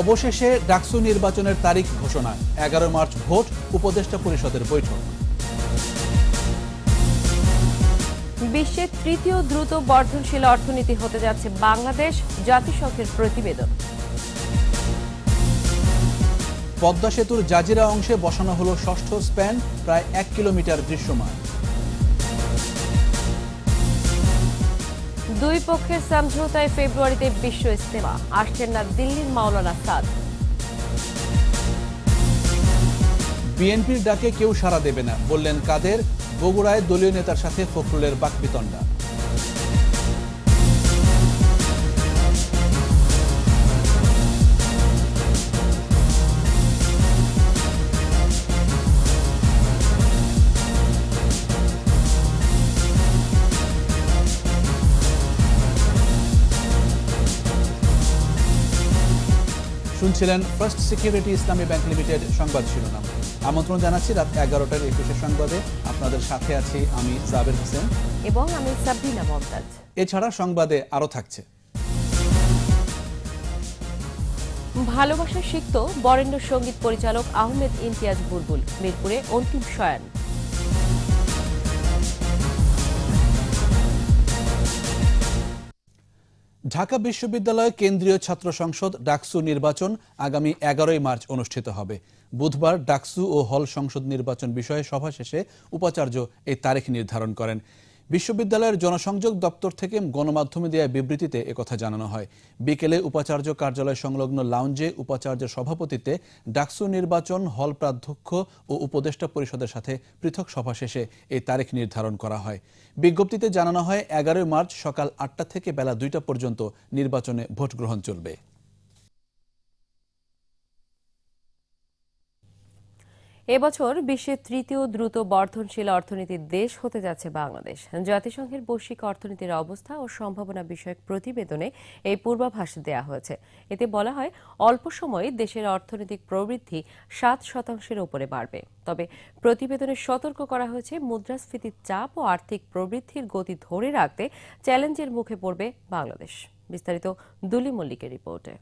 অবশেষে ডাকসু নির্বাচনের তারিখ ঘোষণা এগারো মার্চ ভোট উপদেষ্টা পরিষদের বৈঠক। বিশ্বের তৃতীয় দ্রুত বর্ধনশীল অর্থনীতি হতে যাচ্ছে বাংলাদেশ জাতিসংঘের প্রতিবেদন। পদ্মা সেতুর জাজিরা অংশে বসানো হলো ষষ্ঠ স্প্যান প্রায় এক কিলোমিটার দৃশ্যমান। দুই পক্ষের সমঝোতায় ফেব্রুয়ারিতে বিশ্ব ইস্তেমা আসছেন না দিল্লির মাওলানা সাদ। বিএনপির ডাকে কেউ সাড়া দেবে না, বললেন কাদের, বগুড়ায় দলীয় নেতার সাথে ফখরুলের বাকবিতণ্ডা। শুনছিলেন first security Islami bank limited সংবাদ শিরোনাম। আমন্ত্রণ জানাচ্ছি রাত এগারোটার একুশে সংবাদে। আপনাদের সাথে আছি আমি সাবের হোসেন। এবং আমি সাবিনা মমতাজ। এছাড়া সংবাদে আরও থাকছে। ভালোবাসা শিখত বরেণ্য সংগীত পরিচালক আহমেদ ইমতিয়াজ বুলবুল মিরপুরে অন্তিম শয়ান। ঢাকা বিশ্ববিদ্যালয় কেন্দ্রীয় ছাত্র সংসদ ডাকসু নির্বাচন আগামী এগারোই মার্চ অনুষ্ঠিত হবে। বুধবার ডাকসু ও হল সংসদ নির্বাচন বিষয়ে সভা শেষে উপাচার্য এই তারিখ নির্ধারণ করেন। বিশ্ববিদ্যালয়ের জনসংযোগ দপ্তর থেকে গণমাধ্যমে দেওয়া বিবৃতিতে একথা জানানো হয়। বিকেলে উপাচার্য কার্যালয় সংলগ্ন লাউঞ্জে উপাচার্যের সভাপতিত্বে ডাকসু নির্বাচন হল প্রাধ্যক্ষ ও উপদেষ্টা পরিষদের সাথে পৃথক সভা শেষে এই তারিখ নির্ধারণ করা হয়। বিজ্ঞপ্তিতে জানানো হয়, এগারোই মার্চ সকাল আটটা থেকে বেলা দুইটা পর্যন্ত নির্বাচনে ভোট গ্রহণ চলবে। এবছর বিশ্বের তৃতীয় দ্রুত বর্ধনশীল অর্থনীতির দেশ হতে যাচ্ছে বাংলাদেশ। জাতিসংঘের বৈশ্বিক অর্থনীতির অবস্থা ও সম্ভাবনা বিষয়ক প্রতিবেদনে এই পূর্বাভাস দেওয়া হয়েছে। এতে বলা হয়, অল্প সময়ে দেশের অর্থনৈতিক প্রবৃদ্ধি সাত শতাংশের উপরে বাড়বে। তবে প্রতিবেদনে সতর্ক করা হয়েছে, মুদ্রাস্ফীতির চাপ ও আর্থিক প্রবৃদ্ধির গতি ধরে রাখতে চ্যালেঞ্জের মুখে পড়বে বাংলাদেশ। বিস্তারিত দুলি মল্লিকের রিপোর্টে।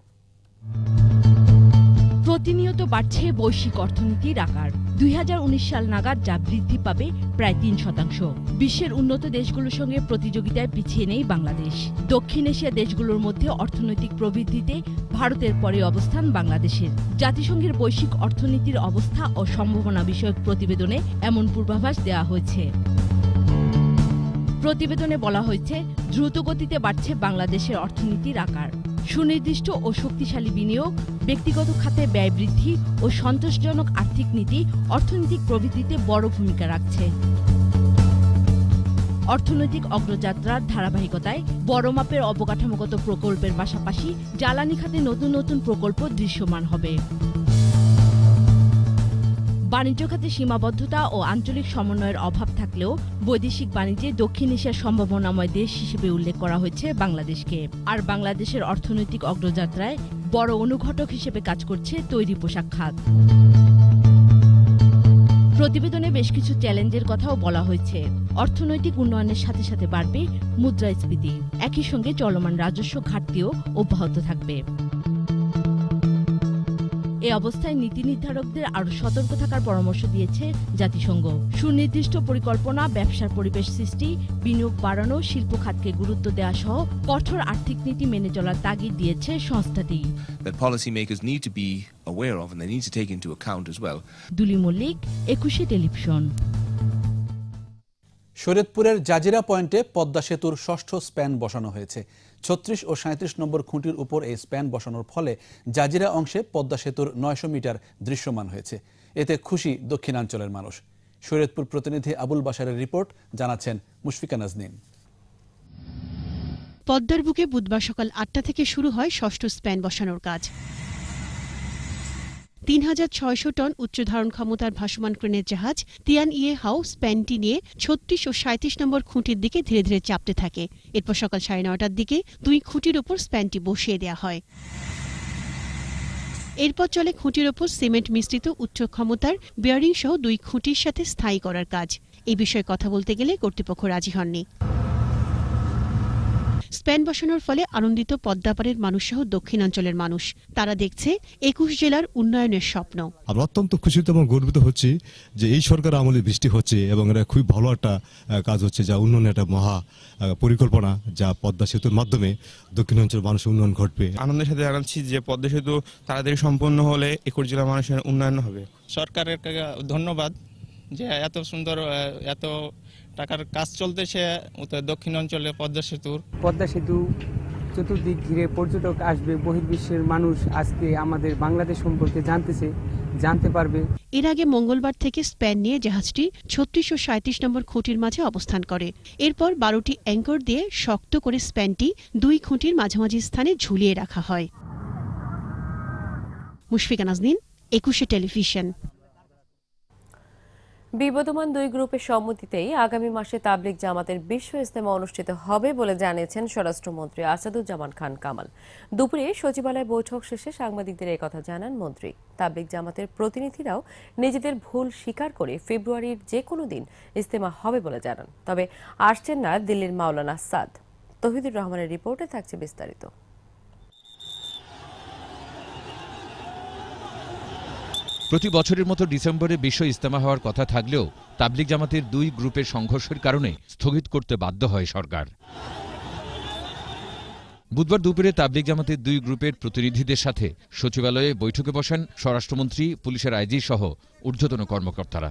প্রতিনিয়ত বাড়ছে বৈশ্বিক অর্থনীতির আকার। দুই হাজার উনিশ সাল নাগাদ যা বৃদ্ধি পাবে প্রায় তিন শতাংশ। বিশ্বের উন্নত দেশগুলোর সঙ্গে প্রতিযোগিতায় পিছিয়ে নেই বাংলাদেশ। দক্ষিণ এশিয়া দেশগুলোর মধ্যে অর্থনৈতিক প্রবৃদ্ধিতে ভারতের পরে অবস্থান বাংলাদেশের। জাতিসংঘের বৈশ্বিক অর্থনীতির অবস্থা ও সম্ভাবনা বিষয়ক প্রতিবেদনে এমন পূর্বাভাস দেওয়া হয়েছে। প্রতিবেদনে বলা হয়েছে দ্রুত গতিতে বাড়ছে বাংলাদেশের অর্থনীতির আকার। সুনির্দিষ্ট ও শক্তিশালী বিনিয়োগ, ব্যক্তিগত খাতে ব্যয় বৃদ্ধি ও সন্তোষজনক আর্থিক নীতি অর্থনৈতিক প্রবৃদ্ধিতে বড় ভূমিকা রাখছে। অর্থনৈতিক অগ্রযাত্রার ধারাবাহিকতায় বড় মাপের অবকাঠামোগত প্রকল্পের পাশাপাশি জ্বালানি খাতে নতুন নতুন প্রকল্প দৃশ্যমান হবে। বাণিজ্য খাতে সীমাবদ্ধতা ও আঞ্চলিক সমন্বয়ের অভাব থাকলেও বৈদেশিক বাণিজ্যে দক্ষিণ এশিয়ার সম্ভাবনাময় দেশ হিসেবে উল্লেখ করা হয়েছে বাংলাদেশকে। আর বাংলাদেশের অর্থনৈতিক অগ্রযাত্রায় বড় অনুঘটক হিসেবে কাজ করছে তৈরি পোশাক খাত। প্রতিবেদনে বেশ কিছু চ্যালেঞ্জের কথাও বলা হয়েছে। অর্থনৈতিক উন্নয়নের সাথে সাথে বাড়বে মুদ্রাস্ফীতি। একই সঙ্গে চলমান রাজস্ব ঘাটতিও অব্যাহত থাকবে। এ অবস্থায় নীতি নির্ধারকদের আরও সতর্ক থাকার পরামর্শ দিয়েছে জাতিসংঘ। সুনির্দিষ্ট পরিকল্পনা ব্যবসার পরিবেশ সৃষ্টি বিনিয়োগ বাড়ানো শিল্প খাতকে গুরুত্ব দেওয়া সহ কঠোর আর্থিক নীতি মেনে চলার তাগিদ দিয়েছে সংস্থাটি। That policymakers need to be aware of and they need to take into account as well. দুলি মল্লিক একুশে টেলিভিশন। শরীয়তপুরের জাজিরা পয়েন্টে পদ্মা সেতুর ষষ্ঠ স্প্যান বসানো হয়েছে। ছত্রিশ ও সাঁত্রিশ নম্বর খুঁটির উপর এই স্প্যান বসানোর ফলে জাজিরা অংশে পদ্মা সেতুর নয়শো মিটার দৃশ্যমান হয়েছে। এতে খুশি দক্ষিণাঞ্চলের মানুষ। শরীয়তপুর প্রতিনিধি আবুল বাসারের রিপোর্ট, জানাচ্ছেন মুশফিকা নাজনীন। পদ্মার বুকে বুধবার সকাল আটটা থেকে শুরু হয় ষষ্ঠ স্প্যান বসানোর কাজ। তিন হাজার ছয়শো টন উচ্চ ধারণ ক্ষমতার ভাসমান ক্রেনের জাহাজ তিয়ান ইয়ে হাউ স্প্যানটি নিয়ে ছত্রিশ ও সাঁত্রিশ নম্বর খুঁটির দিকে ধীরে ধীরে চাপতে থাকে। এরপর সকাল সাড়ে নটার দিকে দুই খুঁটির ওপর স্প্যানটি বসিয়ে দেওয়া হয়। এরপর চলে খুঁটির ওপর সিমেন্ট মিশ্রিত উচ্চ ক্ষমতার বিয়ারিং সহ দুই খুঁটির সাথে স্থায়ী করার কাজ। এই বিষয়ে কথা বলতে গেলে কর্তৃপক্ষ রাজি হননি। স্প্যান বসানোর ফলে আনন্দিত পদ্মাপাড়ের মানুষসহ দক্ষিণাঞ্চলের মানুষ। তারা দেখছে একুশ জেলার উন্নয়নের স্বপ্ন। আমরা অত্যন্ত খুশিতে এবং গর্বিত হচ্ছি যে এই সরকার আমলে বৃষ্টি হচ্ছে এবং এটা খুবই ভালো একটা কাজ হচ্ছে যা উন্নয়নের একটা মহা পরিকল্পনা যা পদ্মা সেতুর মাধ্যমে দক্ষিণাঞ্চলের মানুষের উন্নয়ন ঘটবে। আনন্দের সাথে জানাচ্ছি যে পদ্মা সেতু তাড়াতাড়ি সম্পন্ন হলে একুশ জেলার মানুষের উন্নয়ন হবে। সরকারের ধন্যবাদ যে এত সুন্দর এত টাকার কাজ চলতেছে দক্ষিণ অঞ্চলে পদ্মা সেতুর। পদ্মা সেতু চতুর্দিক ঘিরে পর্যটক আসবে বহির্বিশ্বের মানুষ আজকে আমাদের বাংলাদেশ সম্পর্কে জানতেছে জানতে পারবে। এর আগে মঙ্গলবার থেকে স্প্যান নিয়ে জাহাজটি ছত্রিশশো ও সাঁত্রিশ নম্বর খুঁটির মাঝে অবস্থান করে। এরপর বারোটি অ্যাঙ্কর দিয়ে শক্ত করে স্প্যানটি দুই খুঁটির মাঝামাঝি স্থানে ঝুলিয়ে রাখা হয়। মুশফিকা নাজনীন একুশে টেলিভিশন। বিবদমান দুই গ্রুপের সম্মতিতেই আগামী মাসে তাবলিগ জামাতের বিশ্ব ইজতেমা অনুষ্ঠিত হবে বলে জানিয়েছেন স্বরাষ্ট্রমন্ত্রী আসাদুজ্জামান খান কামাল। দুপুরে সচিবালয় বৈঠক শেষে সাংবাদিকদের কথা জানান মন্ত্রী। তাবলিগ জামাতের প্রতিনিধিরাও নিজেদের ভুল স্বীকার করে ফেব্রুয়ারির যে কোনো দিন ইজতেমা হবে বলে জানান। তবে আসছেন না দিল্লির মাওলানা সাদ। তহিদুর রহমানের রিপোর্টে থাকছে বিস্তারিত। প্রতি বছরের মতো ডিসেম্বরে বিশ্ব ইস্তেমা হওয়ার কথা থাকলেও তাবলিগ জামাতের দুই গ্রুপের সংঘর্ষের কারণে স্থগিত করতে বাধ্য হয় সরকার। বুধবার দুপুরে তাবলিগ জামাতের দুই গ্রুপের প্রতিনিধিদের সাথে সচিবালয়ে বৈঠকে বসেন স্বরাষ্ট্রমন্ত্রী, পুলিশের আইজি সহ ঊর্ধ্বতন কর্মকর্তারা।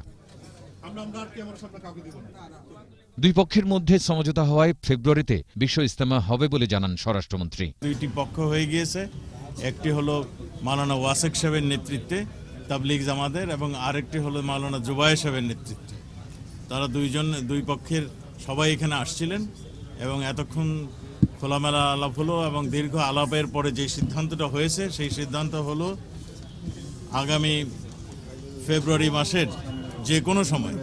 দুই পক্ষের মধ্যে সমঝোতা হওয়ায় ফেব্রুয়ারিতে বিশ্ব ইস্তেমা হবে বলে জানান স্বরাষ্ট্রমন্ত্রী। দুইটি পক্ষ হয়ে গিয়েছে। একটি হলো মালানা ওয়াসেক সাহেবের নেতৃত্বে তাবলিগ জামাতের এবং আরেকটি হলো মালানা জুবাই সাহেবের নেতৃত্বে। তারা দুইজন দুই পক্ষের সবাই এখানে আসছিলেন এবং এতক্ষণ খোলামেলা আলাপ হলো এবং দীর্ঘ আলাপের পরে যে সিদ্ধান্তটা হয়েছে সেই সিদ্ধান্ত হলো আগামী ফেব্রুয়ারি মাসের যে কোনো সময়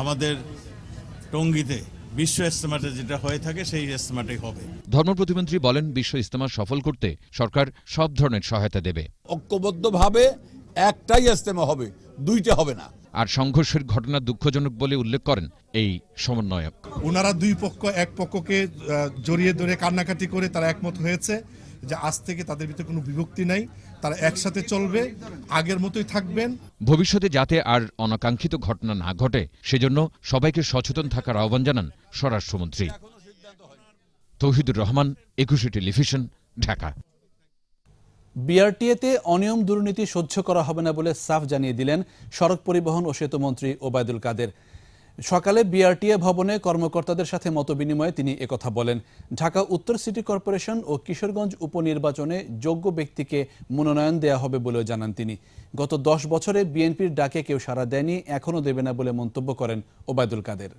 আমাদের টঙ্গিতে বিশ্ব ইস্তেমাটা যেটা হয়ে থাকে সেই ইস্তেমাটাই হবে। ধর্ম প্রতিমন্ত্রী বলেন বিশ্ব ইস্তেমা সফল করতে সরকার সব ধরনের সহায়তা দেবে। ঐক্যবদ্ধভাবে একটাই ইস্তেমা হবে দুইটা হবে না। আর সংঘর্ষের ঘটনা দুঃখজনক বলে উল্লেখ করেন এই সমন্বয়ক। ওনারা দুই পক্ষ এক পক্ষকে জড়িয়ে ধরে কান্নাকাটি করে তারা একমত হয়েছে যে আজ থেকে তাদের ভিতরে কোনো বিভক্তি নাই তারা একসাথে চলবে আগের মতোই থাকবেন। ভবিষ্যতে যাতে আর অনাকাঙ্ক্ষিত ঘটনা না ঘটে সেজন্য সবাইকে সচেতন থাকার আহ্বান জানান স্বরাষ্ট্রমন্ত্রী। তৌহিদুর রহমান একুশে টেলিভিশন ঢাকা। বিআরটিএতে অনিয়ম দুর্নীতি সহ্য করা হবে না বলে সাফ জানিয়ে দিলেন সড়ক পরিবহন ও সেতু মন্ত্রী ওবায়দুল কাদের। সকালে বিআরটিএ ভবনে কর্মকর্তাদের সাথে মতবিনিময়ে তিনি একথা বলেন। ঢাকা উত্তর সিটি কর্পোরেশন ও কিশোরগঞ্জ উপনির্বাচনে যোগ্য ব্যক্তিকে মনোনয়ন দেয়া হবে বলেও জানান তিনি। গত দশ বছরে বিএনপির ডাকে কেউ সাড়া দেয়নি, এখনও দেবে না বলে মন্তব্য করেন ওবায়দুল কাদের।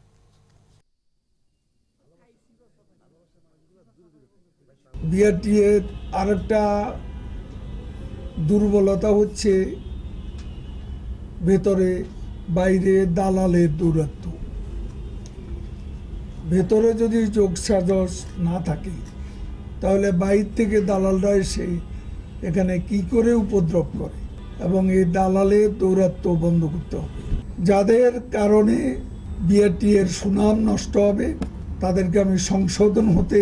বিআরটিএর আরেকটা দুর্বলতা হচ্ছে ভেতরে, বাইরে দালালের দূরত্ব। ভেতরে যদি যোগ সাজস না থাকে, তাহলে বাইর থেকে দালালরা এসে এখানে কি করে উপদ্রব করে? এবং এই দালালের দৌরাত্ম বন্ধ করতে হবে। যাদের কারণে বিআরটি এর সুনাম নষ্ট হবে, তাদেরকে আমি সংশোধন হতে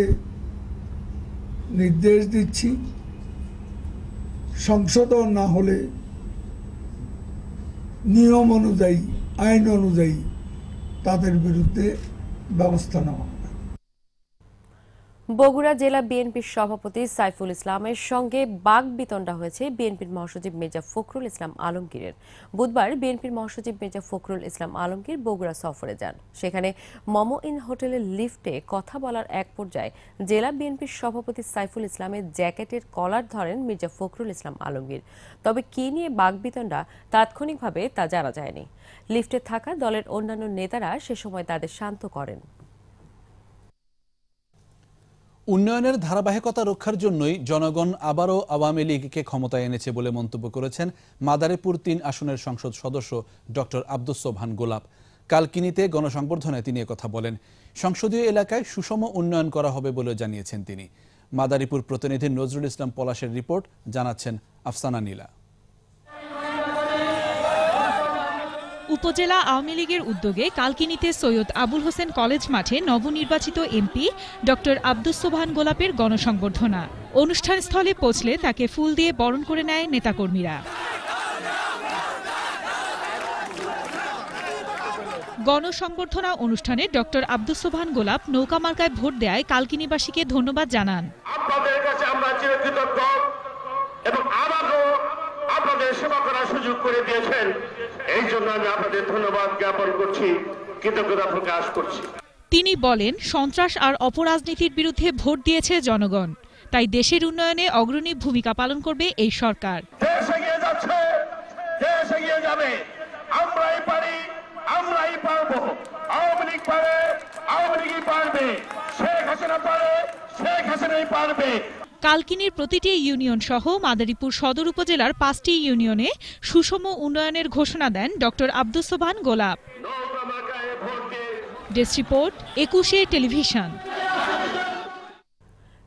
নির্দেশ দিচ্ছি। সংশোধন না হলে নিয়ম অনুযায়ী আইন অনুযায়ী তাদের বিরুদ্ধে ব্যবস্থা নেওয়া বগুড়া জেলা বিএনপির সভাপতি সাইফুল ইসলামের সঙ্গে বাগ বিতণ্ডা হয়েছে বিএনপির মহাসচিব মির্জা ফখরুল ইসলাম আলমগীরের। বুধবার বিএনপির মহাসচিব মির্জা ফখরুল ইসলাম আলমগীর বগুড়া সফরে যান। সেখানে মমো ইন হোটেলের লিফটে কথা বলার এক পর্যায়ে জেলা বিএনপির সভাপতি সাইফুল ইসলামের জ্যাকেটের কলার ধরেন মির্জা ফখরুল ইসলাম আলমগীর। তবে কি নিয়ে বাগ বিতণ্ডা তাৎক্ষণিকভাবে তা জানা যায়নি। লিফটে থাকা দলের অন্যান্য নেতারা সে সময় তাদের শান্ত করেন। উন্নয়নের ধারাবাহিকতা রক্ষার জন্যই জনগণ আবারও আওয়ামী লীগকে ক্ষমতায় এনেছে বলে মন্তব্য করেছেন মাদারীপুর তিন আসনের সংসদ সদস্য ডক্টর আব্দুস সোভান গোলাপ। কালকিনিতে গণসংবর্ধনায় তিনি কথা বলেন, সংসদীয় এলাকায় সুষম উন্নয়ন করা হবে বলে জানিয়েছেন তিনি। মাদারীপুর প্রতিনিধি নজরুল ইসলাম পলাশের রিপোর্ট, জানাচ্ছেন আফসানা নীলা। উপজেলা আওয়ামী লীগের উদ্যোগে কালকিনিতে সৈয়দ আবুল হোসেন কলেজ মাঠে নবনির্বাচিত এমপি ডক্টর আব্দুস সোবহান গোলাপের গণসংবর্ধনা। অনুষ্ঠান স্থলে পৌঁছলে তাকে ফুল দিয়ে বরণ করে নেয় নেতাকর্মীরা। গণসংবর্ধনা অনুষ্ঠানে ডক্টর আব্দুস সোবহান গোলাপ নৌকা মার্কায় ভোট দেয় কালকিনিবাসীকে ধন্যবাদ জানান। এবং আমাকেও আপনাদের সেবা করার সুযোগ করে দিয়েছেন এই জন্য আমি আপনাদের ধন্যবাদ জ্ঞাপন করছি কৃতজ্ঞতা প্রকাশ করছি। তিনি বলেন সন্ত্রাস আর অপরাজনীতির বিরুদ্ধে ভোট দিয়েছে জনগণ। তাই দেশের উন্নয়নে অগ্রণী ভূমিকা পালন করবে এই সরকার। দেশ এগিয়ে যাচ্ছে দেশ এগিয়ে যাবে। আমরাই পারি আমরাই পারব। আওয়ামী লীগ পারে আওয়ামী লীগই পারবে। শেখ হাসিনা পারে শেখ হাসিনাই পারবে। কালকিনির প্রতিটি ইউনিয়ন সহ মাদারীপুর সদর উপজেলার পাঁচটি ইউনিয়নে সুষম উন্নয়নের ঘোষণা দেন doctor Abdus Sobhan Golap. Desk report, Ekushey television.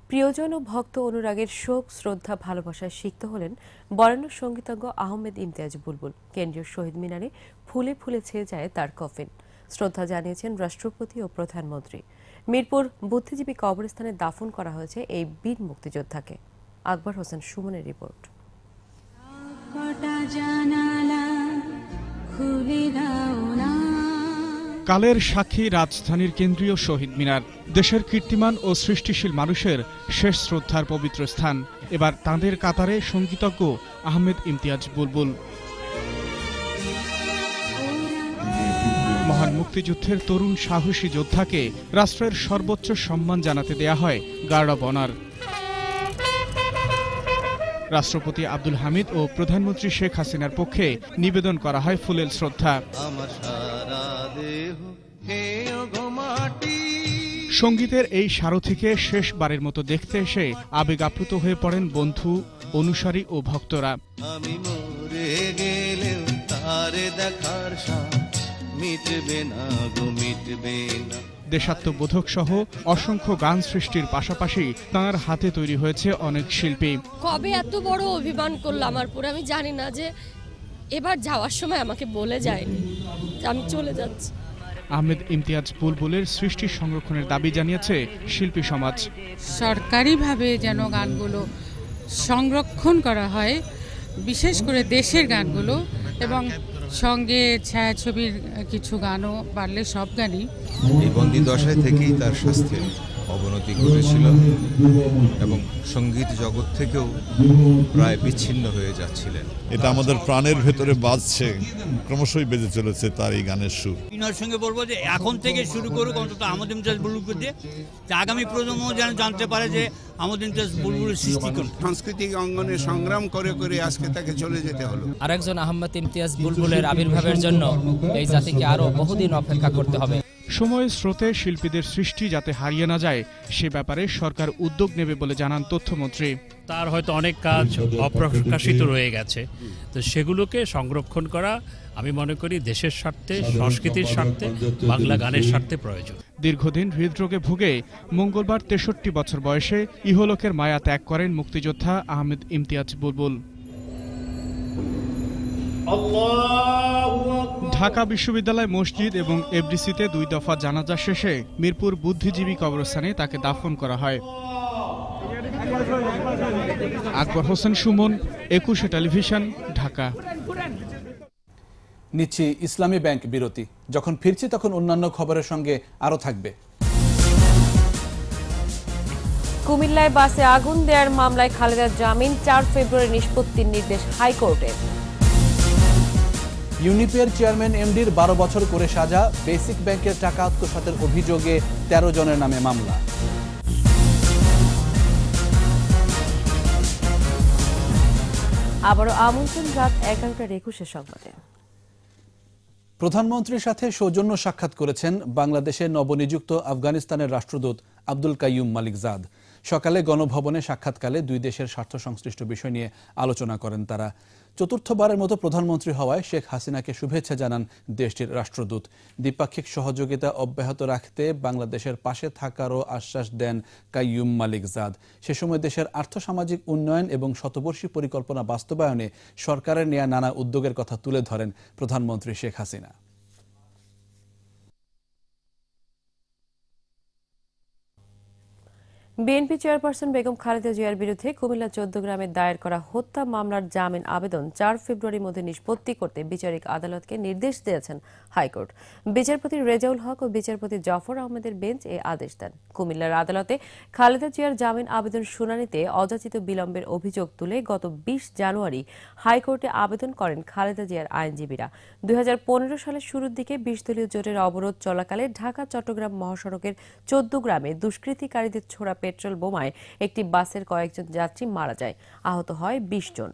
প্রিয়জন ও ভক্ত অনুরাগের শোক, শ্রদ্ধা, ভালোবাসায় সিক্ত হলেন বরেণ্য সঙ্গীতজ্ঞ আহমেদ ইমতিয়াজ বুলবুল। কেন্দ্রীয় শহীদ মিনারে ফুলে ফুলে ছেয়ে যায় তার কফিন। শ্রদ্ধা জানিয়েছেন রাষ্ট্রপতি ও প্রধানমন্ত্রী। মিরপুর বুদ্ধিজীবী কবরস্থানে দাফন করা হয়েছে এই বীর মুক্তিযোদ্ধাকে। আকবর হোসেন সুমনের রিপোর্ট। কালের সাক্ষী রাজধানীর কেন্দ্রীয় শহীদ মিনার দেশের কীর্তিমান ও সৃষ্টিশীল মানুষের শেষ শ্রদ্ধার পবিত্র স্থান। এবার তাঁদের কাতারে সঙ্গীতজ্ঞ আহমেদ ইমতিয়াজ বুলবুল। মুক্তিযুদ্ধের তরুণ সাহসী যোদ্ধাকে রাষ্ট্রের সর্বোচ্চ সম্মান জানাতে দেয়া হয় গার্ড অব অনার। রাষ্ট্রপতি আব্দুল হামিদ ও প্রধানমন্ত্রী শেখ হাসিনার পক্ষে নিবেদন করা হয় ফুলেল শ্রদ্ধা। সঙ্গীতের এই সারথিকে শেষবারের মতো দেখতে এসে আবেগ আপ্লুত হয়ে পড়েন বন্ধু অনুসারী ও ভক্তরা। আমি মরে গেলেও তারে দেখার সাথ মিটবে না গো মিটবে না। দেশাত্মবোধক সহ অসংখ্য গান সৃষ্টির পাশাপাশি তাঁর হাতে তৈরি হয়েছে অনেক শিল্পী। কবে এত বড় অভিমান করল আমার পরে আমি জানি না যে এবার যাওয়ার সময় আমাকে বলে যায়নি। আমি চলে যাচ্ছি। আহমেদ ইমতিয়াজ বুলবুলের সৃষ্টি সংরক্ষণের দাবি জানিয়েছে শিল্পী সমাজ। সরকারিভাবে যেন গানগুলো সংরক্ষণ করা হয় বিশেষ করে দেশের গানগুলো এবং সঙ্গে ছায়াছবির কিছু গানও পারলে সব গানই। এই বন্দি দশায় থেকেই তার স্বাস্থ্যের অবনতি ঘটেছিল এবং সংগীত জগৎ থেকেও প্রায় বিচ্ছিন্ন হয়ে যাচ্ছিলেন। এটা আমাদের প্রাণের ভেতরে বাজছে ক্রমশই বেজে চলেছে তার এই গানের সুর। বিনয়ের সঙ্গে বলব যে এখন থেকে শুরু করুক অন্তত আমাদের ইমতিয়াজ বুলবুল দিয়ে। যে আগামী প্রজন্ম যেন জানতে পারে যে আমাদের ইমতিয়াজ বুলবুলের সৃষ্টি কোন সাংস্কৃতিক অঙ্গনে সংগ্রাম করে করে আজকে তাকে চলে যেতে হলো। আরেকজন আহমেদ ইমতিয়াজ বুলবুলের আবির্ভাবের জন্য এই জাতিকে আরও বহুদিন অপেক্ষা করতে হবে। সময়ের স্রোতে শিল্পীদের সৃষ্টি যাতে হারিয়ে না যায় সে ব্যাপারে সরকার উদ্যোগ নেবে বলে জানান তথ্যমন্ত্রী। তার হয়তো অনেক কাজ অপ্রকাশিত রয়ে গেছে। তো সেগুলোকে সংরক্ষণ করা আমি মনে করি দেশের স্বার্থে সংস্কৃতির স্বার্থে বাংলা গানের স্বার্থে প্রয়োজন। দীর্ঘদিন হৃদরোগে ভুগে মঙ্গলবার তেষট্টি বছর বয়সে ইহলোকের মায়া ত্যাগ করেন মুক্তিযোদ্ধা আহমেদ ইমতিয়াজ বুলবুল। ঢাকা বিশ্ববিদ্যালয় মসজিদ এবং এফডিসিতে দুই দফা জানাজা শেষে মিরপুর বুদ্ধিজীবী কবরস্থানে তাকে দাফন করা হয়। আকবর হোসেন সুমন একুশে টেলিভিশন ঢাকা। নিচ্ছি ইসলামী ব্যাংক বিরতি। যখন ফিরছি তখন অন্যান্য খবরের সঙ্গে আরও থাকবে। কুমিল্লায় বাসে আগুন দেওয়ার মামলায় খালেদার জামিন চার ফেব্রুয়ারি নিষ্পত্তির নির্দেশ হাইকোর্টের। ইউনিপের চেয়ারম্যান এমডির বারো বছর করে সাজা বেসিক ব্যাংকের টাকা আত্মসাতের অভিযোগে তেরো জনের নামে মামলা। আবারও আমন্ত্রণ রাত এগারোটার একুশে সংবাদে। প্রধানমন্ত্রীর সাথে সৌজন্য সাক্ষাৎ করেছেন বাংলাদেশের নবনিযুক্ত আফগানিস্তানের রাষ্ট্রদূত আব্দুল কাইয়ুম মালিক জাদ সকালে গণভবনে সাক্ষাৎকালে দুই দেশের স্বার্থ সংশ্লিষ্ট বিষয় নিয়ে আলোচনা করেন তারা। চতুর্থবারের মতো প্রধানমন্ত্রী হওয়ায় শেখ হাসিনাকে শুভেচ্ছা জানান দেশটির রাষ্ট্রদূত। দ্বিপাক্ষিক সহযোগিতা অব্যাহত রাখতে বাংলাদেশের পাশে থাকারও আশ্বাস দেন কাইয়ুম মালিক জাদ সে সময় দেশের আর্থসামাজিক উন্নয়ন এবং শতবর্ষী পরিকল্পনা বাস্তবায়নে সরকারের নেয়া নানা উদ্যোগের কথা তুলে ধরেন প্রধানমন্ত্রী শেখ হাসিনা। বিএনপি চেয়ারপারসন বেগম খালেদা জিয়ার বিরুদ্ধে কুমিল্লা চোদ্দ গ্রামে দায়ের করা হত্যা মামলার জামিন আবেদন চার ফেব্রুয়ারির মধ্যে নিষ্পত্তি করতে বিচারিক আদালতকে নির্দেশ দিয়েছেন হাইকোর্ট। বিচারপতি রেজাউল হক ও বিচারপতি জফর আহমেদের বেঞ্চ এ আদেশ দেন। কুমিল্লার আদালতে খালেদা জিয়ার জামিন আবেদন শুনানিতে অযাচিত বিলম্বের অভিযোগ তুলে গত বিশ জানুয়ারি হাইকোর্টে আবেদন করেন খালেদা জিয়ার আইনজীবীরা। দুই হাজার পনেরো সালের শুরুর দিকে বিশ দলীয় জোটের অবরোধ চলাকালে ঢাকা, চট্টগ্রাম মহাসড়কের চোদ্দ গ্রামে দুষ্কৃতিকারীদের ছোড়া পেট্রোল বোমায় একটি বাসের কয়েকজন যাত্রী মারা যায়। আহত হয় বিশ জন।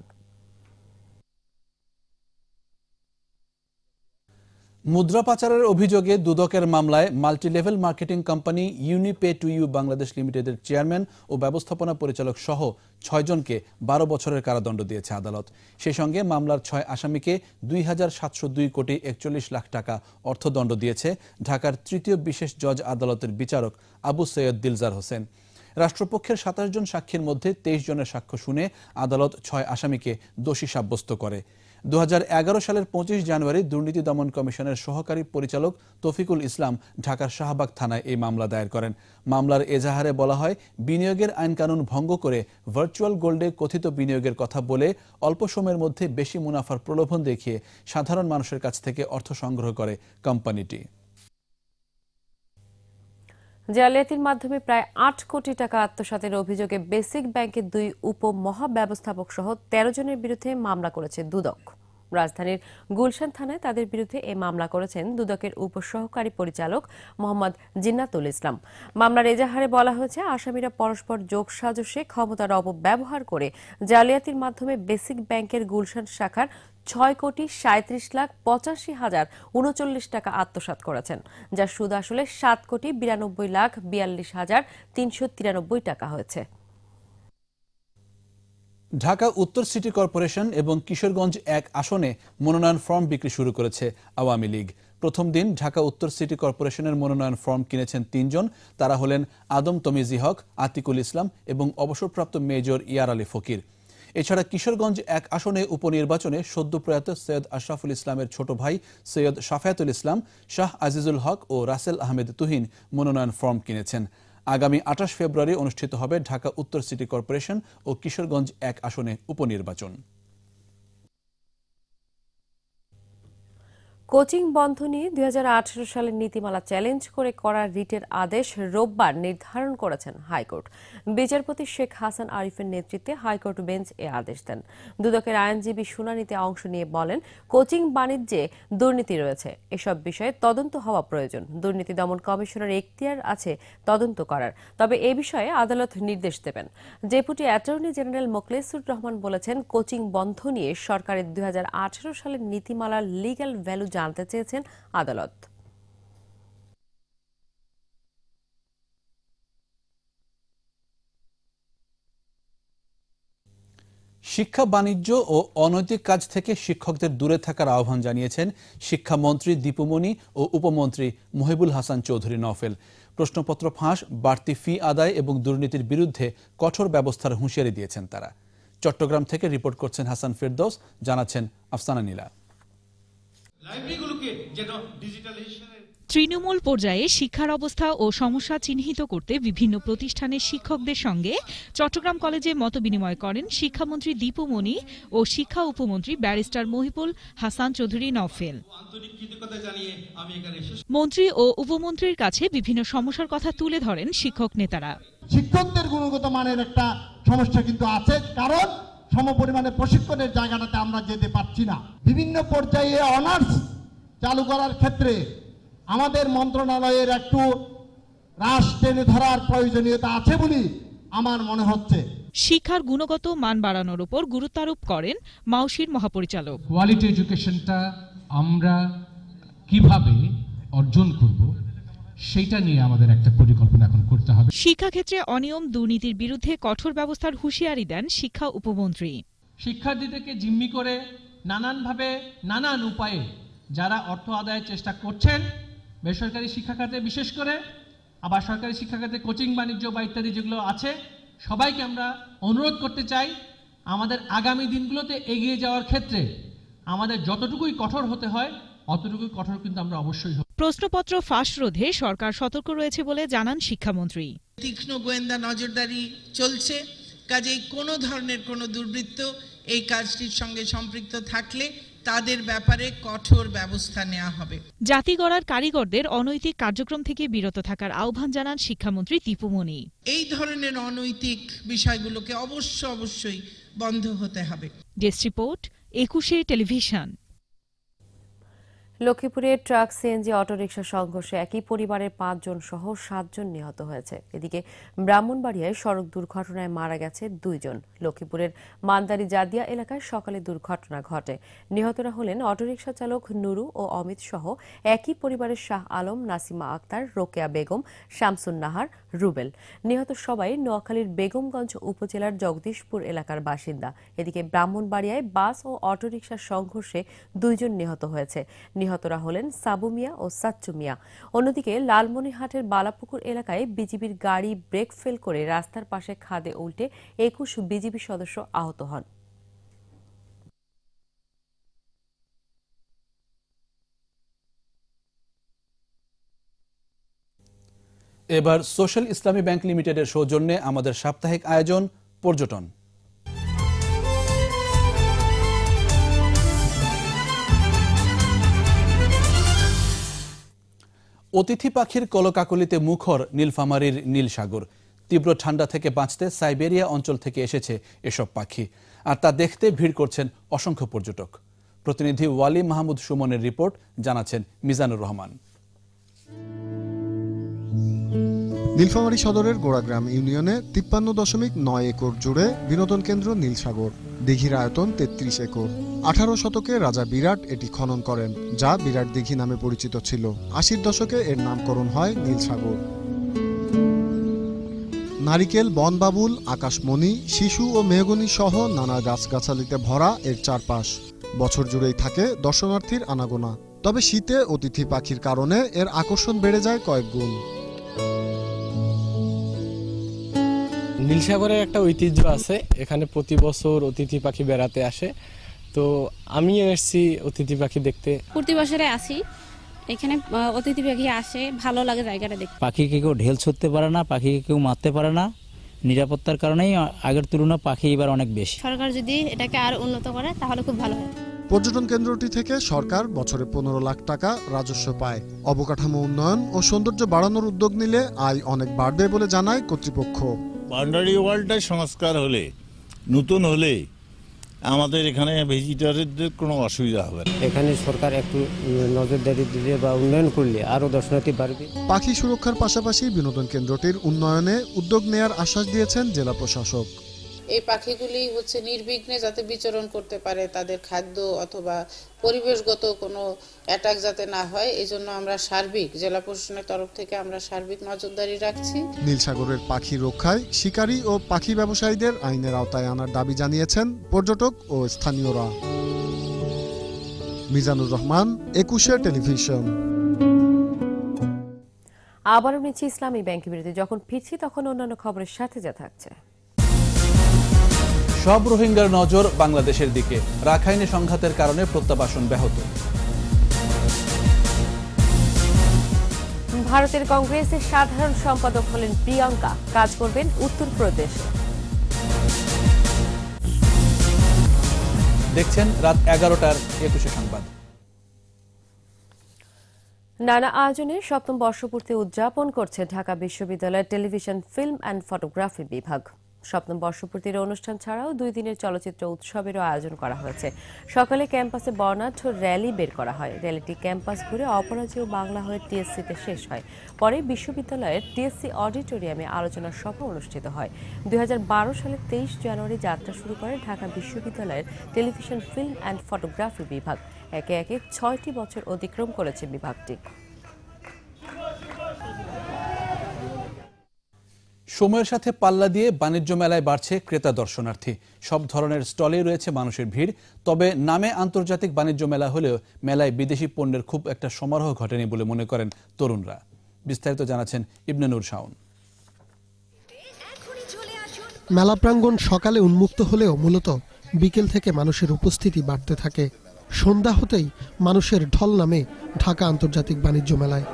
মুদ্রা পাচারের অভিযোগে দুদকের মামলায় multilevel marketing company Unipay two U Bangladesh লিমিটেডের চেয়ারম্যান ও ব্যবস্থাপনা পরিচালক সহ ছয়জনকে বারো বছরের কারাদণ্ড দিয়েছে আদালত। সেই সঙ্গে মামলার ছয় আসামিকে দুই হাজার সাতশো দুই কোটি একচল্লিশ লাখ টাকা অর্থদণ্ড দিয়েছে ঢাকার তৃতীয় বিশেষ জজ আদালতের বিচারক আবু সৈয়দ দিলজার হোসেন। রাষ্ট্রপক্ষের সাতাশ জন সাক্ষীর মধ্যে তেইশ জনের সাক্ষ্য শুনে আদালত ছয় আসামিকে দোষী সাব্যস্ত করে। দু হাজার এগারো সালের পঁচিশ জানুয়ারি দুর্নীতি দমন কমিশনের সহকারী পরিচালক তফিকুল ইসলাম ঢাকার শাহবাগ থানায় এই মামলা দায়ের করেন। মামলার এজাহারে বলা হয়, বিনিয়োগের আইনকানুন ভঙ্গ করে ভার্চুয়াল গোল্ডে কথিত বিনিয়োগের কথা বলে অল্প সময়ের মধ্যে বেশি মুনাফার প্রলোভন দেখিয়ে সাধারণ মানুষের কাছ থেকে অর্থ সংগ্রহ করে কোম্পানিটি। জালিয়াতির মাধ্যমে প্রায় আট কোটি টাকা আত্মসাতের অভিযোগে বেসিক ব্যাংকের দুই উপ মহাব্যবস্থাপক সহ তেরো জনের বিরুদ্ধে মামলা করেছে দুদক। রাজধানীর গুলশান থানায় তাদের বিরুদ্ধে এ মামলা করেছেন দুদকের উপসহকারী পরিচালক মোহাম্মদ জিন্নাতুল ইসলাম। মামলার এজাহারে বলা হয়েছে, আসামিরা পরস্পর যোগ সাজসে ক্ষমতার অপব্যবহার করে জালিয়াতির মাধ্যমে বেসিক ব্যাংকের গুলশান শাখার ছয় কোটি সাঁত্রিশ লাখ পঁচাশি হাজার উনচল্লিশ টাকা আত্মসাত করেছেন, যার সুদ আসলে সাত কোটি বিরানব্বই লাখ বিয়াল্লিশ হাজার তিনশো তিরানব্বই টাকা হয়েছে। ঢাকা উত্তর সিটি কর্পোরেশন এবং কিশোরগঞ্জ এক আসনে মনোনয়ন ফর্ম বিক্রি শুরু করেছে আওয়ামী লীগ। প্রথম দিন ঢাকা উত্তর সিটি কর্পোরেশনের মনোনয়ন ফর্ম কিনেছেন তিনজন, তারা হলেন আদম তমিজি হক, আতিকুল ইসলাম এবং অবসরপ্রাপ্ত মেজর ইয়ার আলী ফকির। এছাড়া কিশোরগঞ্জ এক আসনে উপনির্বাচনে সদ্য প্রয়াত সৈয়দ আশরাফুল ইসলামের ছোট ভাই সৈয়দ শাফায়াতুল ইসলাম, শাহ আজিজুল হক ও রাসেল আহমেদ তুহিন মনোনয়ন ফর্ম কিনেছেন। আগামী আঠাশ ফেব্রুয়ারি অনুষ্ঠিত হবে ঢাকা উত্তর সিটি কর্পোরেশন ও কিশোরগঞ্জ এক আসনে উপনির্বাচন। কোচিং বন্ধ নিয়ে দুই হাজার আঠারো সালের নীতিমালা চ্যালেঞ্জ করে করা রিটের আদেশ রোববার নির্ধারণ করেছেন হাইকোর্ট। বিচারপতি শেখ হাসান আরিফের নেতৃত্বে হাইকোর্ট বেঞ্চ এ আদেশ দেন। দুদকের আইনজীবী শুনানিতে অংশ নিয়ে বলেন, কোচিং বাণিজ্যে দুর্নীতি রয়েছে। এসব বিষয়ে তদন্ত হওয়া প্রয়োজন। দুর্নীতি দমন কমিশনের এখতিয়ার আছে তদন্ত করার। তবে এ বিষয়ে আদালত নির্দেশ দেবেন। Deputy attorney general Moklesur Rahman বলেছেন, কোচিং বন্ধ নিয়ে সরকারের দুই হাজার আঠারো সালের নীতিমালার লিগ্যাল ভ্যালু জানতে চেয়েছেন আদালত। শিক্ষা, বাণিজ্য ও অনৈতিক কাজ থেকে শিক্ষকদের দূরে থাকার আহ্বান জানিয়েছেন শিক্ষামন্ত্রী দীপুমণি ও উপমন্ত্রী মহিবুল হাসান চৌধুরী নফেল প্রশ্নপত্র ফাঁস, বাড়তি ফি আদায় এবং দুর্নীতির বিরুদ্ধে কঠোর ব্যবস্থার হুঁশিয়ারি দিয়েছেন তারা। চট্টগ্রাম থেকে রিপোর্ট করছেন হাসান ফিরদৌস, জানাচ্ছেন আফসানা নীলা। লাইব্রেরিগুলোকে যেন ডিজিটালাইজেশনের তৃণমূল পর্যায়ে শিক্ষার অবস্থা ও সমস্যা চিহ্নিত করতে বিভিন্ন প্রতিষ্ঠানের শিক্ষকদের সঙ্গে চট্টগ্রাম কলেজে মতবিনিময় করেন শিক্ষামন্ত্রী দীপু মনি ও শিক্ষা উপমন্ত্রী ব্যারিস্টার মহিবুল হাসান চৌধুরী নফেল আন্তরিক কৃতজ্ঞতা জানিয়ে আমি এখানে শেষ মন্ত্রী ও উপমন্ত্রীর কাছে বিভিন্ন সমস্যার কথা তুলে ধরেন শিক্ষক নেতারা। শিক্ষকদের গুণগত মানের একটা সমস্যা কিন্তু আছে। কারণ সমপরিমাণে প্রশিক্ষণের জায়গাটাতে আমরা যেতে পারছি না। বিভিন্ন পর্যায়ে অনার্স চালু করার ক্ষেত্রে আমাদের মন্ত্রণালয়ের একটু হ্রাস টেনে ধরার প্রয়োজনীয়তা আছে বলে আমার মনে হচ্ছে। শিক্ষার গুণগত মান বাড়ানোর উপর গুরুত্বারোপ করেন মাউসির মহাপরিচালক। কোয়ালিটি এডুকেশনটা আমরা কীভাবে অর্জন করব? সেইটা নিয়ে আমাদের একটা পরিকল্পনা এখন করতে হবে। শিক্ষাক্ষেত্রে অনিয়ম দুর্নীতির বিরুদ্ধে কঠোর ব্যবস্থার হুঁশিয়ারি দেন শিক্ষা উপমন্ত্রী। শিক্ষার্থীদেরকে জিম্মি করে নানানভাবে নানান উপায়ে যারা অর্থ আদায়ের চেষ্টা করছেন বেসরকারি শিক্ষা খাতে বিশেষ করে আবার সরকারি শিক্ষা খাতে কোচিং বাণিজ্য বা ইত্যাদি যেগুলো আছে সবাইকে আমরা অনুরোধ করতে চাই আমাদের আগামী দিনগুলোতে এগিয়ে যাওয়ার ক্ষেত্রে আমাদের যতটুকুই কঠোর হতে হয় অতটুকুই কঠোর কিন্তু আমরা অবশ্যই প্রশ্নপত্র ফাঁস রোধে সরকার সতর্ক রয়েছে বলে জানান শিক্ষামন্ত্রী। তীক্ষ্ণ গোয়েন্দা নজরদারি চলছে। কাজেই কোনো ধরনের কোনো দুর্বৃত্ত এই কাজটির সঙ্গে সম্পৃক্ত থাকলে তাদের ব্যাপারে কঠোর ব্যবস্থা নেওয়া হবে। জাতি গড়ার কারিগরদের অনৈতিক কার্যক্রম থেকে বিরত থাকার আহ্বান জানান শিক্ষামন্ত্রী দীপুমণি এই ধরনের অনৈতিক বিষয়গুলোকে অবশ্য অবশ্যই বন্ধ হতে হবে। Desk report Ekushey television. লক্ষ্মীপুরে ট্রাক সিএনজি অটোরিকশা সংঘর্ষে একই পরিবারের পাঁচজন সহ সাতজন নিহত হয়েছে। এদিকে ব্রাহ্মণবাড়িয়ায় সড়ক দুর্ঘটনায় মারা গেছে দুইজন। লক্ষ্মীপুরের মান্দারি জাদিয়া এলাকায় সকালে দুর্ঘটনা ঘটে। নিহতরা হলেন অটোরিকশা চালক নুরু ও অমিত সহ একই পরিবারের শাহ আলম, নাসিমা আক্তার, রোকেয়া বেগম, শামসুন নাহার, রুবেল। নিহত সবাই নোয়াখালীর বেগমগঞ্জ উপজেলার জগদীশপুর এলাকার বাসিন্দা। এদিকে ব্রাহ্মণবাড়িয়ায় বাস ও অটোরিকশার সংঘর্ষে দুইজন নিহত হয়েছে। নিহতরা হলেন সাবু মিয়া ও সাচ্চু মিয়া। অন্যদিকে লালমনিহাটের বালাপুকুর এলাকায় বিজিবির গাড়ি ব্রেক ফেল করে রাস্তার পাশে খাদে উল্টে একুশ বিজিবি সদস্য আহত হন। এবার সোশ্যাল ইসলামী ব্যাংক লিমিটেডের সৌজন্যে আমাদের সাপ্তাহিক আয়োজন, পর্যটন। অতিথি পাখির কলকাকলিতে মুখর নীলফামারীর নীলসাগর। তীব্র ঠান্ডা থেকে বাঁচতে সাইবেরিয়া অঞ্চল থেকে এসেছে এসব পাখি। আর তা দেখতে ভিড় করছেন অসংখ্য পর্যটক। প্রতিনিধি ওয়ালি মাহমুদ সুমনের রিপোর্ট, জানাচ্ছেন মিজানুর রহমান। নীলফামারী সদরের গোড়াগ্রাম ইউনিয়নে তিপ্পান্ন দশমিক নয় একর জুড়ে বিনোদন কেন্দ্র নীলসাগর। দিঘির আয়তন তেত্রিশ একর। আঠারো শতকে রাজা বিরাট এটি খনন করেন, যা বিরাট দিঘি নামে পরিচিত ছিল। আশির দশকে এর নামকরণ হয় নীলসাগর। নারিকেল, বনবাবুল, আকাশমণি, শিশু ও মেহগনি সহ নানা গাছগাছালিতে ভরা এর চারপাশ। বছর জুড়েই থাকে দর্শনার্থীর আনাগোনা। তবে শীতে অতিথি পাখির কারণে এর আকর্ষণ বেড়ে যায় কয়েক গুণ। নীলসাগরের একটা ঐতিহ্য আছে এখানে প্রতি বছর অতিথি পাখি বেড়াতে আসে। তো আমিও এসেছি অতিথি পাখি দেখতে। প্রতি বছরে আসি। এখানে অতিথি পাখি আসে ভালো লাগে জায়গাটা দেখতে। পাখিকে কেউ ঢেল ছুটতে পারে না পাখিকে কেউ মারতে পারে না? নিরাপত্তার কারণেই আগের তুলনা পাখি এবার অনেক বেশি। সরকার যদি এটাকে আর উন্নত করে তাহলে খুব ভালো হয়। পর্যটন কেন্দ্রটি থেকে সরকার বছরে পনেরো লাখ টাকা রাজস্ব পায়। অবকাঠামো উন্নয়ন ও সৌন্দর্য বাড়ানোর উদ্যোগ নিলে আয় অনেক বাড়বে বলে জানায় কর্তৃপক্ষ। বাউন্ডারি ওয়ালটা সংস্কার হলে নতুন হলে আমাদের এখানে ভিজিটারদের কোনো অসুবিধা হবে না। এখানে সরকার একটু নজরদারি দিলে বা উন্নয়ন করলে আরও দর্শনার্থী বাড়বে। পাখি সুরক্ষার পাশাপাশি বিনোদন কেন্দ্রটির উন্নয়নে উদ্যোগ নেয়ার আশ্বাস দিয়েছেন জেলা প্রশাসক। এই পাখিগুলি হচ্ছে নির্বিঘ্নে যাতে বিচরণ করতে পারে তাদের খাদ্য অথবা পরিবেশগত কোনো অ্যাটাক যাতে না হয় এই জন্য আমরা সার্বিক জেলা প্রশাসনের তরফ থেকে আমরা সার্বিক নজরদারি রাখছি। নীলসাগরের পাখি রক্ষায় শিকারী ও পাখি ব্যবসায়ীদের আইনের আওতায় আনার দাবি জানিয়েছেন পর্যটক ও স্থানীয়রা। মিজানুর রহমান একুশে টেলিভিশন। আবারও নিচ্ছি ইসলামী ব্যাংক বিরতি। যখন ফিরছি তখন অন্যান্য খবরের সাথে যা থাকছে। সব রোহিঙ্গার নজর বাংলাদেশের দিকে। রাখাইনে সংঘাতের কারণে প্রত্যাবাসন ব্যাহত। ভারতের কংগ্রেসের সাধারণ সম্পাদক হলেন প্রিয়াঙ্কা। কাজ করবেন উত্তরপ্রদেশে। দেখছেন রাত এগারোটার একুশে সংবাদ। নানা আয়োজনে সপ্তম বর্ষপূর্তি উদযাপন করছে ঢাকা বিশ্ববিদ্যালয়ের টেলিভিশন ফিল্ম অ্যান্ড ফটোগ্রাফি বিভাগ। সপ্তম বর্ষপূর্তির অনুষ্ঠান ছাড়াও দুই দিনের চলচ্চিত্র উৎসবেরও আয়োজন করা হয়েছে। সকালে ক্যাম্পাসে বর্ণাঢ্য র্যালি বের করা হয়। র্যালিটি ক্যাম্পাস ঘুরে অপরাজেয় বাংলা হয়ে টিএসসিতে শেষ হয়। পরে বিশ্ববিদ্যালয়ের টিএসসি অডিটোরিয়ামে আলোচনা সভা অনুষ্ঠিত হয়। দুই সালের তেইশ জানুয়ারি যাত্রা শুরু করে ঢাকা বিশ্ববিদ্যালয়ের টেলিভিশন, ফিল্ম অ্যান্ড ফটোগ্রাফি বিভাগ। একে একে ছয়টি বছর অতিক্রম করেছে বিভাগটি। সময়ের সাথে পাল্লা দিয়ে বাণিজ্য মেলায় বাড়ছে ক্রেতা দর্শনার্থী। সব ধরনের স্টলেই রয়েছে মানুষের ভিড়। তবে নামে আন্তর্জাতিক বাণিজ্য মেলা হলেও মেলায় বিদেশি পণ্যের খুব একটা সমারোহ ঘটেনি বলে মনে করেন তরুণরা। বিস্তারিত জানাচ্ছেন ইবনে নূর শাওন। মেলা প্রাঙ্গণ সকালে উন্মুক্ত হলেও মূলত বিকেল থেকে মানুষের উপস্থিতি বাড়তে থাকে। সন্ধ্যা হতেই মানুষের ঢল নামে ঢাকা আন্তর্জাতিক বাণিজ্য মেলায়।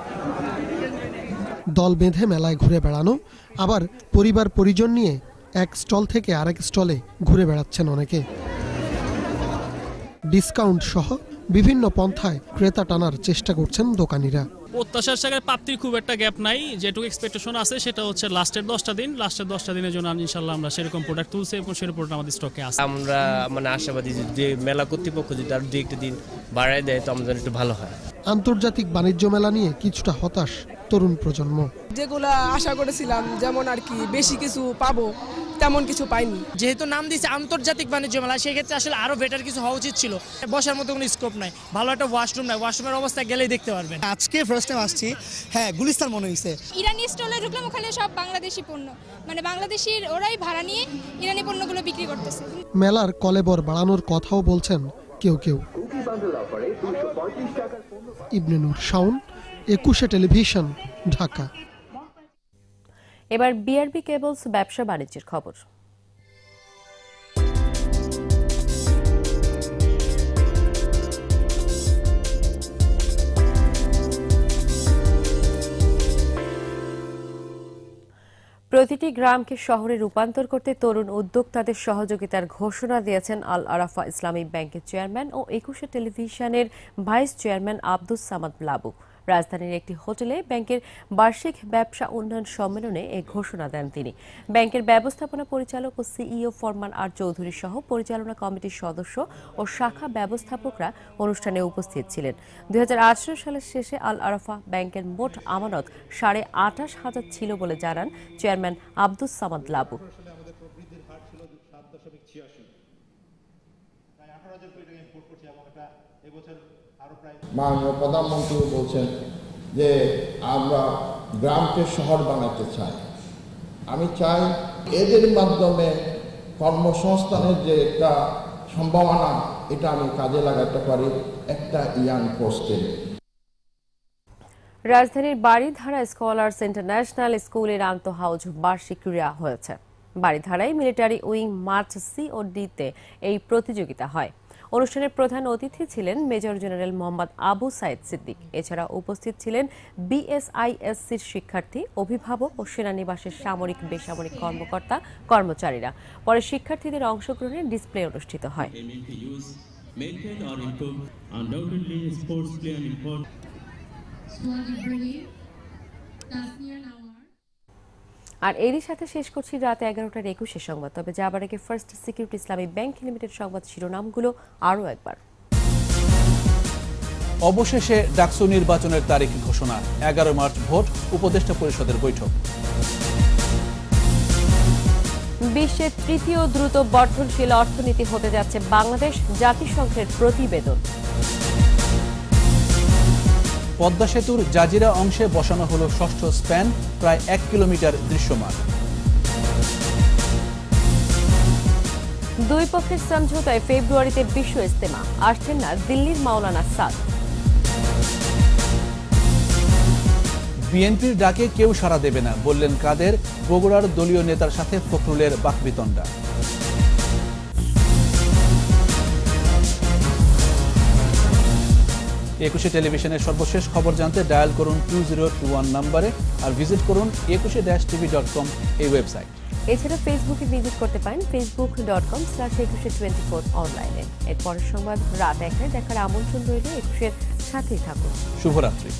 দল বেঁধে মেলায় ঘুরে বেড়ানো, আবার পরিবার পরিজন নিয়ে এক স্টল থেকে আরেক স্টলে ঘুরে বেড়াচ্ছেন অনেকে। ডিসকাউন্ট সহ বিভিন্ন পন্থায় ক্রেতা টানার চেষ্টা করছেন দোকানিরা। প্রত্যাশার জায়গায় প্রাপ্তির খুব একটা গ্যাপ নাই। যেটুকু এক্সপেকটেশন আছে সেটা হচ্ছে লাস্টের দশটা দিন। লাস্টের দশটা দিনের জন্য ইনশাল্লাহ আমরা সেরকম প্রোডাক্ট তুলছি এবং সেরকম প্রোডাক্ট আমাদের স্টকে আছে। আমরা মানে আশাবাদী যে- যে মেলা কর্তৃপক্ষ যদি আরও দু একটা দিন বাড়ায় দেয় তো আমাদের একটু ভালো হয়। আন্তর্জাতিক বাণিজ্য মেলা নিয়ে কিছুটা হতাশ তরুণ প্রজন্ম। যেগুলা আশা করেছিলাম যেমন আর কি বেশি কিছু পাবো তেমন কিছু পাইনি। যেহেতু নাম দিয়েছে আন্তর্জাতিক বাণিজ্য মেলা সেক্ষেত্রে আসলে আরও বেটার কিছু হওয়া উচিত ছিল। বসার মতো কোনো স্কোপ নাই। ভালো একটা ওয়াশরুম নাই। ওয়াশরুমের অবস্থা গেলেই দেখতে পারবেন। আজকে ফার্স্ট টাইম আসছি। হ্যাঁ গুলিস্তান মনে হয়েছে ইরানি স্টলে ঢুকলাম ওখানে সব বাংলাদেশি পণ্য। মানে বাংলাদেশির ওরাই ভাড়া নিয়ে ইরানি পণ্যগুলো বিক্রি করতেছে। মেলার কলেবর বাড়ানোর কথাও বলছেন কেউ কেউ। ইবনে নূর শাওন একুশে টেলিভিশন ঢাকা। এবার বিআরবি কেবলস ব্যবসা বাণিজ্যের খবর। প্রতিটি গ্রামকে শহরে রূপান্তর করতে তরুণ উদ্যোক্তাদের সহযোগিতার ঘোষণা দিয়েছেন আল আরাফা ইসলামী ব্যাংকের চেয়ারম্যান ও একুশে টেলিভিশনের ভাইস চেয়ারম্যান আব্দুস সামাদ লাবু। রাজধানীর একটি হোটেলে ব্যাংকের বার্ষিক ব্যবসা উন্নয়ন সম্মেলনে এ ঘোষণা দেন তিনি। ব্যাংকের ব্যবস্থাপনা পরিচালক ও সিইও ফরমান আর চৌধুরী সহ পরিচালনা কমিটির সদস্য ও শাখা ব্যবস্থাপকরা অনুষ্ঠানে উপস্থিত ছিলেন। দুই হাজার আঠেরো সালের শেষে আল আরাফা ব্যাংকের মোট আমানত সাড়ে আঠাশ হাজার ছিল বলে জানান চেয়ারম্যান আব্দুস সামাদ লাবু। মাননীয় প্রধানমন্ত্রী বলছেন যে আমরা গ্রামকে শহর বানাতে চাই। আমি চাই এদের মাধ্যমে কর্মসংস্থানের যে একটা সম্ভাবনা, এটা আমি কাজে লাগাতে পারি একটা ইয়াং পোস্টে। রাজধানীর বাড়িধারা স্কলার্স ইন্টারন্যাশনাল স্কুলের আন্তঃহাউজ বার্ষিক ক্রীড়া হয়েছে। বাড়িধারায় মিলিটারি উইং মার্চ সি ও ডিতে এই প্রতিযোগিতা হয়। অনুষ্ঠানের প্রধান অতিথি ছিলেন মেজর জেনারেল মোহাম্মদ আবু সাইদ সিদ্দিক এছাড়া উপস্থিত ছিলেন বিএসআইএসসির শিক্ষার্থী অভিভাবক ও সেনানিবাসের সামরিক বেসামরিক কর্মকর্তা কর্মচারীরা পরে শিক্ষার্থীদের অংশগ্রহণে ডিসপ্লে অনুষ্ঠিত হয় maintain or improve. Undoubtedly, sports play an important আর এরই সাথে শেষ করছি রাত এগারোটার একুশে সংবাদ। তবে যাবার আগে first security Islami bank limited সংবাদ শিরোনামগুলো আরও একবার। অবশেষে ডাকসু নির্বাচনের তারিখ ঘোষণা এগারো মার্চ ভোট উপদেষ্টা পরিষদের বৈঠক। বিশ্বের তৃতীয় দ্রুত বর্ধনশীল অর্থনীতি হতে যাচ্ছে বাংলাদেশ জাতিসংঘের প্রতিবেদন। পদ্মা সেতুর জাজিরা অংশে বসানো হলো ষষ্ঠ স্প্যান প্রায় এক কিলোমিটার দৃশ্যমান। দুই পক্ষের সমঝোতায় ফেব্রুয়ারিতে বিশ্ব ইস্তেমা আসছেন না দিল্লির মাওলানা সাদ। বিএনপির ডাকে কেউ সাড়া দেবে না বললেন কাদের বগুড়ার দলীয় নেতার সাথে ফখরুলের বাকবিতণ্ডা। একুশে টেলিভিশনের সর্বশেষ খবর জানতে ডায়াল করুন টু জিরো টু ওয়ান নাম্বারে আর ভিজিট করুন একুশে ড্যাশ টিভি ডট কম এই ওয়েবসাইট। এছাড়া ফেসবুকে ভিজিট করতে পারেন Facebook dot com slash Ekushey twenty four অনলাইনে। এরপরের সংবাদ রাত একটায় দেখার আমন্ত্রণ রইলে একুশের সাথেই থাকুন। শুভরাত্রি।